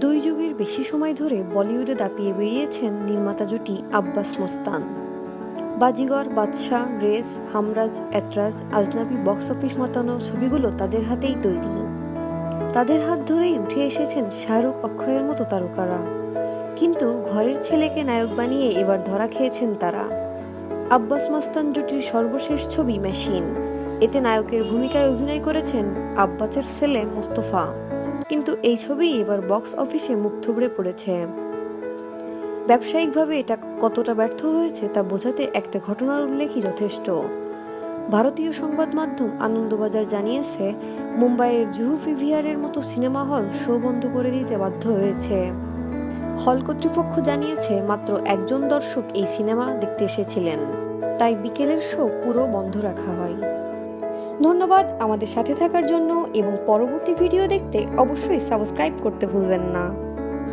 দুই যুগের বেশি সময় ধরে বলিউডে দাপিয়ে বেরিয়েছেন নির্মাতা জুটি Abbas Mastan. Baazigar, Badshah, race, Humraaz, Aitraaz, Ajnabee, box office মাতানো ছবিগুলো তাদের হাতেই তৈরি। তাদের হাত ধরেই উঠে এসেছেন শাহরুখ অক্ষয়ের মতো তারকারা। কিন্তু ঘরের ছেলেকে নায়ক বানিয়ে এবার ধরা খেয়েছেন তারা। আব্বাস মস্তান জুটির সর্বশেষ ছবি মেশিন। এতে নায়কের ভূমিকায় অভিনয় করেছেন আব্বাসের ছেলে মোস্তফা। কিন্তু এই ছবি এবার বক্স অফিসে মুখ থুবড়ে পড়েছে। ব্যবসায়িকভাবে এটা কতটা ব্যর্থ হয়েছে তা বোঝাতে একটা ঘটনার উল্লেখই যথেষ্ট। ভারতীয় সংবাদ মাধ্যম আনন্দবাজার জানিয়েছে, মুম্বাইয়ের জুহু ফিভিয়ারের মতো সিনেমা হল শো বন্ধ করে দিতে বাধ্য হয়েছে। হল কর্তৃপক্ষ জানিয়েছে, মাত্র একজন দর্শক এই সিনেমা দেখতে এসেছিলেন। তাই বিকেলের শো পুরো বন্ধ রাখা হয়। ধন্যবাদ আমাদের সাথে থাকার জন্য এবং পরবর্তী ভিডিও দেখতে অবশ্যই সাবস্ক্রাইব করতে ভুলবেন না।